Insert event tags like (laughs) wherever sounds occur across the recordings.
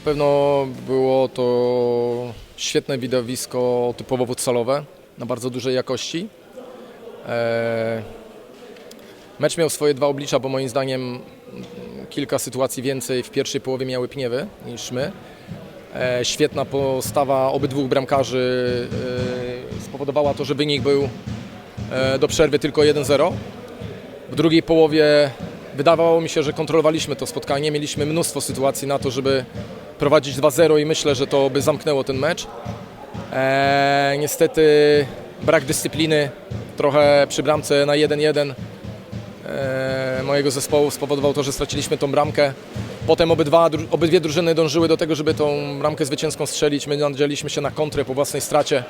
Na pewno było to świetne widowisko typowo futsalowe na bardzo dużej jakości. E, Mecz miał swoje dwa oblicza, bo moim zdaniem kilka sytuacji więcej w pierwszej połowie miały Pniewy niż my. E, Świetna postawa obydwu bramkarzy e, spowodowała to, że wynik był do przerwy tylko 1-0. W drugiej połowie wydawało mi się, że kontrolowaliśmy to spotkanie. Mieliśmy mnóstwo sytuacji na to, żeby prowadzić 2-0 i myślę, że to by zamknęło ten mecz. Eee, niestety brak dyscypliny trochę przy bramce na 1-1 eee, mojego zespołu spowodował to, że straciliśmy tą bramkę. Potem obydwa, obydwie drużyny dążyły do tego, żeby tą bramkę zwycięską strzelić. My nadzieliśmy się na kontrę po własnej stracie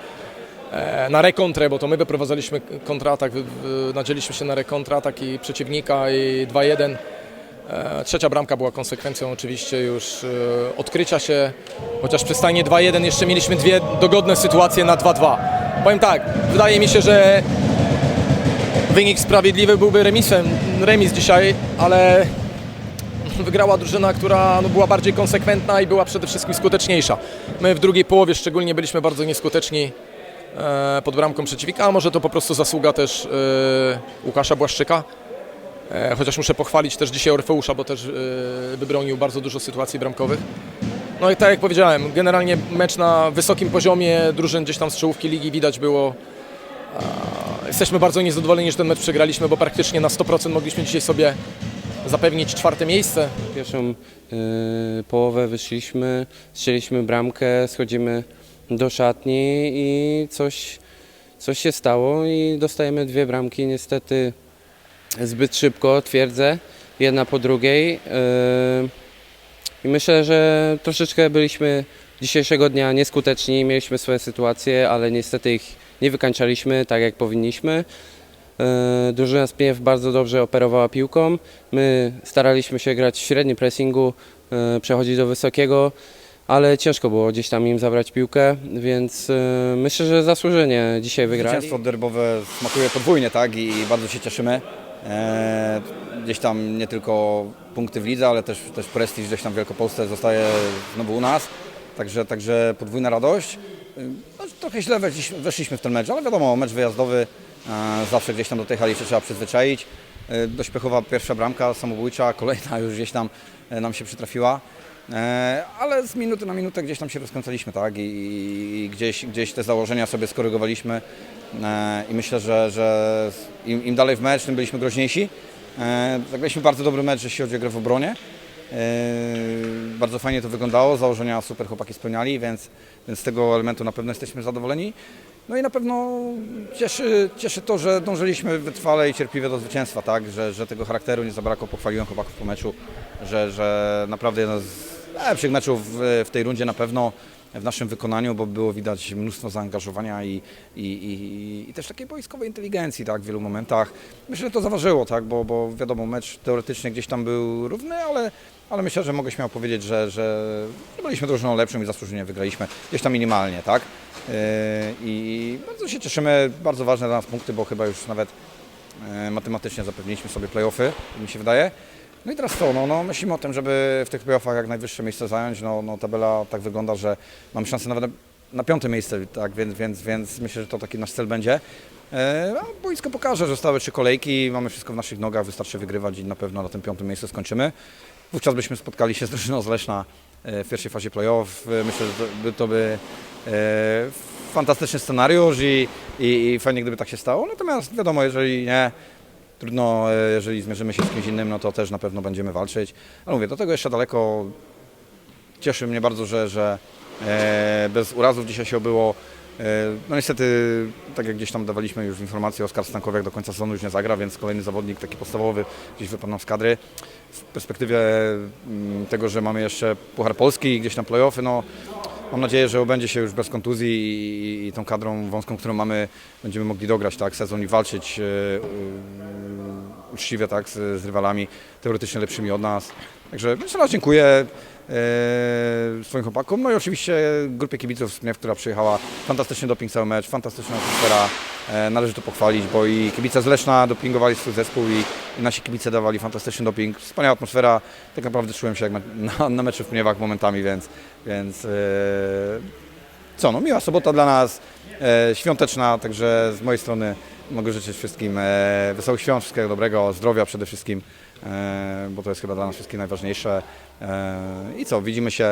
e, na rekontrę, bo to my wyprowadzaliśmy kontratak, nadzieliśmy się na rekontratak i przeciwnika i 2-1. E, Trzecia bramka była konsekwencją oczywiście już e, odkrycia się, chociaż przy stanie 2-1 jeszcze mieliśmy dwie dogodne sytuacje na 2-2. Powiem tak, wydaje mi się, że wynik sprawiedliwy byłby remisem, remis dzisiaj, ale (laughs) wygrała drużyna, która no, była bardziej konsekwentna i była przede wszystkim skuteczniejsza. My w drugiej połowie szczególnie byliśmy bardzo nieskuteczni e, pod bramką przeciwnika, a może to po prostu zasługa też Łukasza Błaszczyka. E, Chociaż muszę pochwalić też dzisiaj Orfeusza, bo też e, wybronił bardzo dużo sytuacji bramkowych. No i tak jak powiedziałem, generalnie mecz na wysokim poziomie drużyn gdzieś tam z czołówki ligi widać było. Jesteśmy bardzo niezadowoleni, że ten mecz przegraliśmy, bo praktycznie na 100% mogliśmy dzisiaj sobie zapewnić czwarte miejsce. Pierwszą y, połowę wyszliśmy, strzeliśmy bramkę, schodzimy do szatni i coś, coś się stało i dostajemy dwie bramki. Niestety zbyt szybko, twierdzę, jedna po drugiej. Y, I myślę, że troszeczkę byliśmy dzisiejszego dnia nieskuteczni, mieliśmy swoje sytuacje, ale niestety ich nie wykańczaliśmy tak jak powinniśmy. E, Drużyna z Pniew bardzo dobrze operowała piłką. My staraliśmy się grać w średnim pressingu, e, przechodzić do wysokiego, ale ciężko było gdzieś tam im zabrać piłkę, więc myślę, że zasłużenie dzisiaj wygrali. Zwycięstwo derbowe smakuje podwójnie, tak? I bardzo się cieszymy. E, gdzieś tam nie tylko punkty w lidze, ale też, też prestiż gdzieś tam w Wielkopolsce zostaje znowu u nas. Także, także podwójna radość. E, No, trochę źle weszliśmy, weszliśmy w ten mecz, ale wiadomo, mecz wyjazdowy e, zawsze gdzieś tam do tej hali się trzeba przyzwyczaić. Dość pechowa pierwsza bramka samobójcza, kolejna już gdzieś tam nam się przytrafiła. E, ale z minuty na minutę gdzieś tam się rozkręcaliśmy, tak? I, i gdzieś, gdzieś te założenia sobie skorygowaliśmy. E, I myślę, że, że im, im dalej w mecz, tym byliśmy groźniejsi. E, zagraliśmy bardzo dobry mecz, jeśli chodzi o grę w obronie. Bardzo fajnie to wyglądało, założenia super chłopaki spełniali, więc, więc z tego elementu na pewno jesteśmy zadowoleni. No i na pewno cieszy, cieszy to, że dążyliśmy wytrwale i cierpliwie do zwycięstwa, tak? że, że tego charakteru nie zabrakło. Pochwaliłem chłopaków po meczu, że, że naprawdę jeden z lepszych meczów w, w tej rundzie na pewno w naszym wykonaniu, bo było widać mnóstwo zaangażowania i, i, i, i też takiej boiskowej inteligencji tak, w wielu momentach. Myślę, że to zaważyło, tak, bo, bo wiadomo, mecz teoretycznie gdzieś tam był równy, ale, ale myślę, że mogę śmiało powiedzieć, że, że byliśmy drużyną lepszą i zasłużenie wygraliśmy gdzieś tam minimalnie. Tak? Yy, I bardzo się cieszymy, bardzo ważne dla nas punkty, bo chyba już nawet e, matematycznie zapewniliśmy sobie playoffy, mi się wydaje. No i teraz co, no, no myślimy o tym, żeby w tych playoffach jak najwyższe miejsce zająć. No, no tabela tak wygląda, że mamy szansę nawet na- na piąte miejsce, tak, więc, więc, więc myślę, że to taki nasz cel będzie. E, a boisko pokaże, że zostały trzy kolejki, mamy wszystko w naszych nogach, wystarczy wygrywać i na pewno na tym piątym miejscu skończymy. Wówczas byśmy spotkali się z drużyną z e, w pierwszej fazie playoff. E, Myślę, że to by, to by e, fantastyczny scenariusz i, i, i fajnie, gdyby tak się stało. Natomiast wiadomo, jeżeli nie, Trudno, jeżeli zmierzymy się z kimś innym, no to też na pewno będziemy walczyć. Ale mówię, do tego jeszcze daleko. Cieszy mnie bardzo, że, że bez urazów dzisiaj się obyło. E, no niestety, tak jak gdzieś tam dawaliśmy już informację, Oskar Stankowiak do końca sezonu już nie zagra, więc kolejny zawodnik taki podstawowy gdzieś wypadł z kadry. W perspektywie mm, tego, że mamy jeszcze Puchar Polski i gdzieś tam playoffy, no Mam nadzieję, że obędzie się już bez kontuzji i, i tą kadrą wąską, którą mamy, będziemy mogli dograć tak, sezon i walczyć e, e, uczciwie tak, z, z rywalami teoretycznie lepszymi od nas. Także jeszcze raz dziękuję e, swoim chłopakom, no i oczywiście grupie kibiców z Mniew, która przyjechała. Fantastyczny doping cały mecz, fantastyczna atmosfera. E, należy to pochwalić, bo i kibice z Leszna dopingowali swój zespół i, i nasi kibice dawali fantastyczny doping. Wspaniała atmosfera, tak naprawdę czułem się jak na, (laughs) na meczu w Mniewach momentami, więc, więc e, co, no miła sobota dla nas, świąteczna, także z mojej strony mogę życzyć wszystkim e, wesołych świąt, wszystkiego dobrego, zdrowia przede wszystkim, e, bo to jest chyba dla nas wszystkich najważniejsze. E, I co, widzimy się,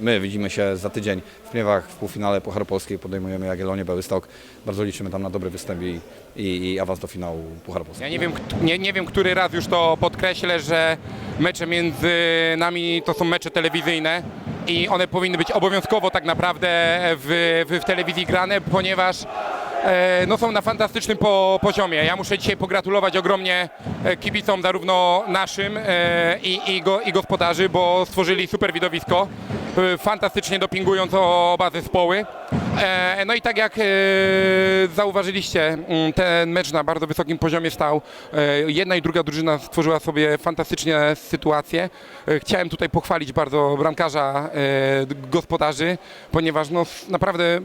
my widzimy się za tydzień w Pniewach w półfinale Pucharu Polskiej, podejmujemy Jagiellonię Białystok. Bardzo liczymy tam na dobry występ i, i, i awans do finału Pucharu Polskiego. Ja nie wiem, nie, nie wiem, który raz już to podkreślę, że mecze między nami to są mecze telewizyjne i one powinny być obowiązkowo tak naprawdę w, w, w telewizji grane, ponieważ no, są na fantastycznym po, poziomie. Ja muszę dzisiaj pogratulować ogromnie e, kibicom, zarówno naszym e, i, i, go, i gospodarzy, bo stworzyli super widowisko, e, fantastycznie dopingując oba zespoły. E, no i tak jak e, zauważyliście, mm, ten mecz na bardzo wysokim poziomie stał. E, Jedna i druga drużyna stworzyła sobie fantastycznie sytuację. E, Chciałem tutaj pochwalić bardzo bramkarza e, gospodarzy, ponieważ no, naprawdę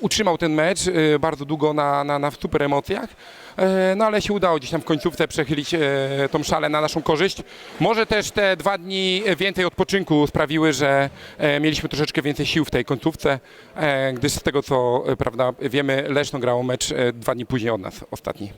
utrzymał ten mecz e, bardzo długo na, na, na super emocjach. E, No ale się udało gdzieś tam w końcówce przechylić e, tą szalę na naszą korzyść. Może też te dwa dni więcej odpoczynku sprawiły, że mieliśmy troszeczkę więcej sił w tej końcówce, gdyż z tego co prawda wiemy, Leszno grało mecz dwa dni później od nas, ostatni.